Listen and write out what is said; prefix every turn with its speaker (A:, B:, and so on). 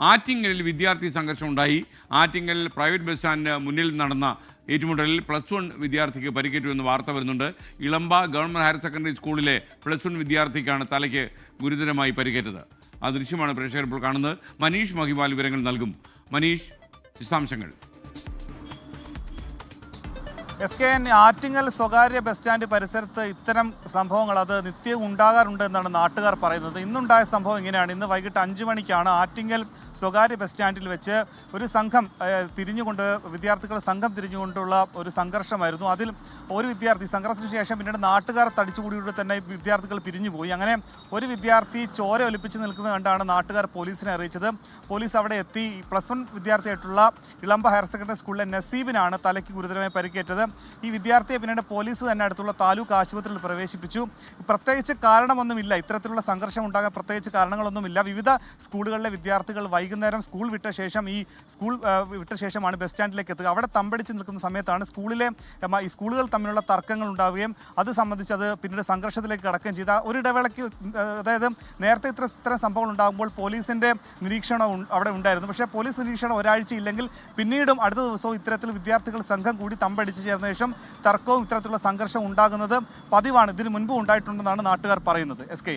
A: ആറ്റിങ്ങലിൽ വിദ്യാർത്ഥി സംഘർഷം ഉണ്ടായി. ആറ്റിങ്ങലിൽ പ്രൈവറ്റ് ബസ് സ്റ്റാൻഡിന് മുന്നിൽ നടന്ന ഏറ്റുമുട്ടലിൽ പ്ലസ് വൺ വിദ്യാർത്ഥിക്ക് പരിക്കേറ്റു എന്ന് വാർത്ത വരുന്നുണ്ട്. ഇളമ്പ ഗവൺമെന്റ് ഹയർ സെക്കൻഡറി സ്കൂളിലെ പ്ലസ് വൺ വിദ്യാർത്ഥിക്കാണ് തലയ്ക്ക് ഗുരുതരമായി പരിക്കേറ്റത്. ആ ദൃശ്യമാണ് പ്രേക്ഷകർ ഇപ്പോൾ കാണുന്നത്. മനീഷ് മഹിവാൽ വിവരങ്ങൾ നൽകും. മനീഷ് വിശദാംശങ്ങൾ.
B: എസ് കെ എൻ ആറ്റിങ്ങൽ സ്വകാര്യ ബസ് സ്റ്റാൻഡ് പരിസരത്ത് ഇത്തരം സംഭവങ്ങൾ അത് നിത്യവും ഉണ്ടാകാറുണ്ട് എന്നാണ് നാട്ടുകാർ പറയുന്നത്. ഇന്നുണ്ടായ സംഭവം ഇങ്ങനെയാണ്. ഇന്ന് വൈകിട്ട് അഞ്ച് മണിക്കാണ് ആറ്റിങ്ങൽ സ്വകാര്യ ബസ് സ്റ്റാൻഡിൽ വെച്ച് ഒരു സംഘം തിരിഞ്ഞുകൊണ്ട് വിദ്യാർത്ഥികൾ സംഘം തിരിഞ്ഞുകൊണ്ടുള്ള ഒരു സംഘർഷമായിരുന്നു. അതിൽ ഒരു വിദ്യാർത്ഥി സംഘർഷത്തിന് ശേഷം പിന്നീട് നാട്ടുകാർ തടിച്ചുകൂടിയിട്ട് തന്നെ വിദ്യാർത്ഥികൾ പിരിഞ്ഞുപോയി. അങ്ങനെ ഒരു വിദ്യാർത്ഥി ചോര ഒലിപ്പിച്ച് നിൽക്കുന്നത് കണ്ടാണ് നാട്ടുകാർ പോലീസിനെ അറിയിച്ചത്. പോലീസ് അവിടെ എത്തി. പ്ലസ് വൺ വിദ്യാർത്ഥിയായിട്ടുള്ള ഇളമ്പ ഹയർ സെക്കൻഡറി സ്കൂളിലെ നസീബിനാണ് തലയ്ക്ക് ഗുരുതരമായി പരിക്കേറ്റത്. ഈ വിദ്യാർത്ഥിയെ പിന്നീട് പോലീസ് തന്നെ അടുത്തുള്ള താലൂക്ക് ആശുപത്രിയിൽ പ്രവേശിപ്പിച്ചു. പ്രത്യേകിച്ച് കാരണമൊന്നുമില്ല. ഇത്തരത്തിലുള്ള സംഘർഷം ഉണ്ടാകാൻ പ്രത്യേകിച്ച് കാരണങ്ങളൊന്നുമില്ല. വിവിധ സ്കൂളുകളിലെ വിദ്യാർത്ഥികൾ വൈകുന്നേരം സ്കൂൾ വിട്ട ശേഷം ഈ സ്കൂൾ വിട്ട ശേഷമാണ് ബസ് സ്റ്റാൻഡിലേക്ക് എത്തുക. അവിടെ തമ്പടിച്ച് നിൽക്കുന്ന സമയത്താണ് സ്കൂളിലെ ഈ സ്കൂളുകൾ തമ്മിലുള്ള തർക്കങ്ങൾ ഉണ്ടാവുകയും അത് സംബന്ധിച്ച് അത് പിന്നീട് സംഘർഷത്തിലേക്ക് കടക്കുകയും ചെയ്ത. ഒരു ഇടവേളയ്ക്ക് അതായത് നേരത്തെ ഇത്ര ഇത്തരം സംഭവങ്ങൾ ഉണ്ടാകുമ്പോൾ പോലീസിന്റെ നിരീക്ഷണം അവിടെ ഉണ്ടായിരുന്നു. പക്ഷേ പോലീസ് നിരീക്ഷണം ഒരാഴ്ച ഇല്ലെങ്കിൽ പിന്നീടും അടുത്ത ദിവസവും ഇത്തരത്തിൽ വിദ്യാർത്ഥികൾ സംഘം കൂടി തമ്പടിച്ച് ചേർന്ന ശേഷം തർക്കവും ഇത്തരത്തിലുള്ള സംഘർഷം ഉണ്ടാകുന്നത് പതിവാണ്. ഇതിന് മുൻപും ഉണ്ടായിട്ടുണ്ടെന്നാണ് നാട്ടുകാർ പറയുന്നത്. S K